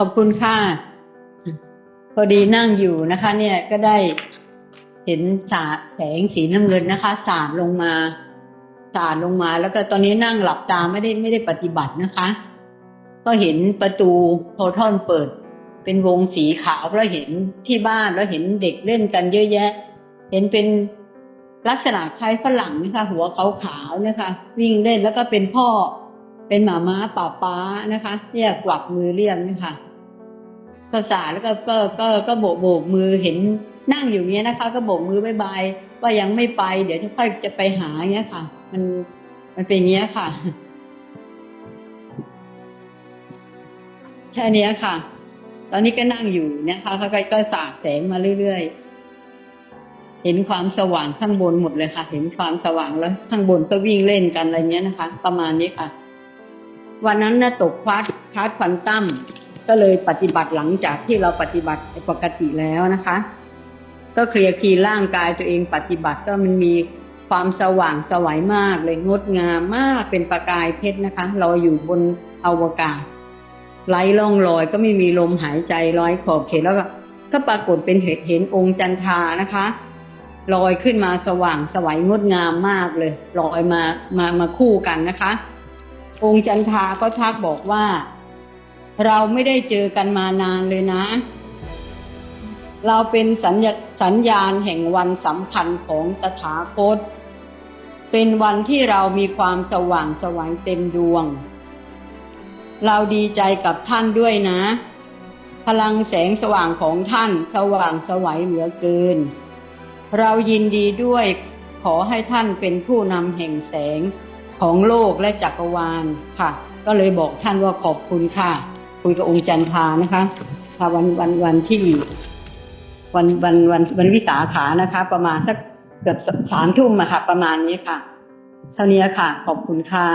ขอบคุณค่ะ พอดีนั่งอยู่นะคะ เนี่ยก็ได้เห็นสาแสงสีน้ำเงินนะคะ สาดลงมาสาดลงมา แล้วก็ตอนนี้นั่งหลับตาไม่ได้ไม่ได้ปฏิบัตินะคะ ก็เห็นประตูโพทอนเปิด เป็นวงสีขาวแล้วเห็นที่บ้านแล้วเห็นเด็กเล่นกันเยอะแยะ เห็นเป็นลักษณะคล้ายฝรั่งนะคะ หัวขาวขาวๆนะคะ วิ่งเล่นแล้วก็เป็นพ่อ เป็นหมาม้าป่าป้านะคะเนี่ยกวักมือเรียกนะคะ ภาษาแล้วก็ก็ก็ก็โบกโบกมือเห็นนั่งอยู่เนี้ยนะคะ ก็โบกมือบายบายว่ายังไม่ไป เดี๋ยวจะค่อยจะไปหาเงี้ยค่ะ มันมันเป็นเงี้ยค่ะแค่นี้ค่ะ ตอนนี้ก็นั่งอยู่นะคะเขาก็ก็สาดแสงมาเรื่อยๆเห็นความสว่างข้างบนหมดเลยค่ะ เห็นความสว่างแล้ว ข้างบนก็วิ่งเล่นกันอะไรเงี้ยนะคะ ประมาณนี้ค่ะ วันนั้นนะตกคลาสคลาสควอนตัม ก็เลยปฏิบัติหลังจากที่เราปฏิบัติปกติแล้วนะคะ ก็เคลียร์คีร่างกายตัวเองปฏิบัติก็มันมีความสว่างสวัยมากเลยงดงามมากเป็นประกายเพชรนะคะลอยอยู่บนอวกาศไร้ร่องรอยก็ไม่มีลมหายใจลอยขอบเขตแล้วก็ก็ปรากฏเป็นเห็นเห็นองค์จันทรานะคะลอยขึ้นมาสว่างสวัยงดงามมากเลยลอยมามามาคู่กันนะคะ องค์จันทราก็ทักบอกว่า เราไม่ได้เจอกันมานานเลยนะ เราเป็นสัญญาสัญญาณแห่งวันสำคัญของตถาคต เป็นวันที่เรามีความสว่างสวายเต็มดวง เราดีใจกับท่านด้วยนะ พลังแสงสว่างของท่านสว่างสวัยเหลือเกิน เรายินดีด้วยขอให้ท่านเป็นผู้นำแห่งแสงของโลกและจักรวาลค่ะ ก็เลยบอกท่านว่าขอบคุณค่ะ คุยกับองค์จันทานะคะค่ะวันวันวันที่ วันวันวันวันวิสาขานะคะ ประมาณสักเกือบสามทุ่มอะค่ะ ประมาณนี้ค่ะ เท่านี้ค่ะ ขอบคุณค่ะ